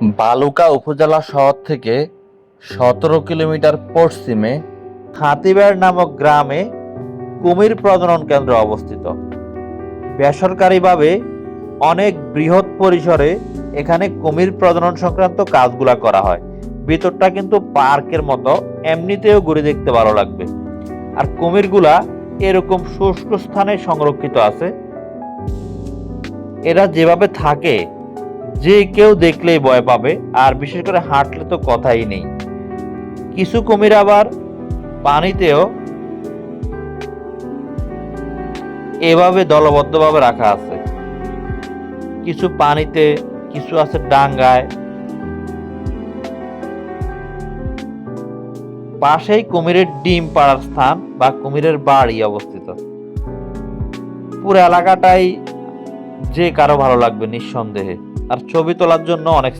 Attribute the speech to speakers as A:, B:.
A: বালুকা উপজেলা শহর থেকে সতেরো কিলোমিটার পশ্চিমে হাতিবাড় নামক গ্রামে কুমির প্রজনন কেন্দ্র অবস্থিত। বেসরকারিভাবে অনেক বৃহৎ পরিসরে এখানে কুমির প্রজনন সংক্রান্ত কাজগুলা করা হয়। ভিতরটা কিন্তু পার্কের মতো, এমনিতেও ঘুরে দেখতে ভালো লাগবে। আর কুমিরগুলা এরকম শুষ্ক স্থানে সংরক্ষিত আছে। এরা যেভাবে থাকে যে কেউ দেখলেই ভয় পাবে, আর বিশেষ করে হাঁটলে তো কথাই নেই। কিছু কুমির আবার পানিতেও এভাবে দলবদ্ধভাবে রাখা আছে। কিছু পানিতে, কিছু আছে ডাঙ্গায়। পাশেই কুমিরের ডিম পাড়ার স্থান বা কুমিরের বাড়ি অবস্থিত। পুরো এলাকাটাই যে কারও ভালো লাগবে নিঃসন্দেহে। আর ছবি তোলার জন্য অনেক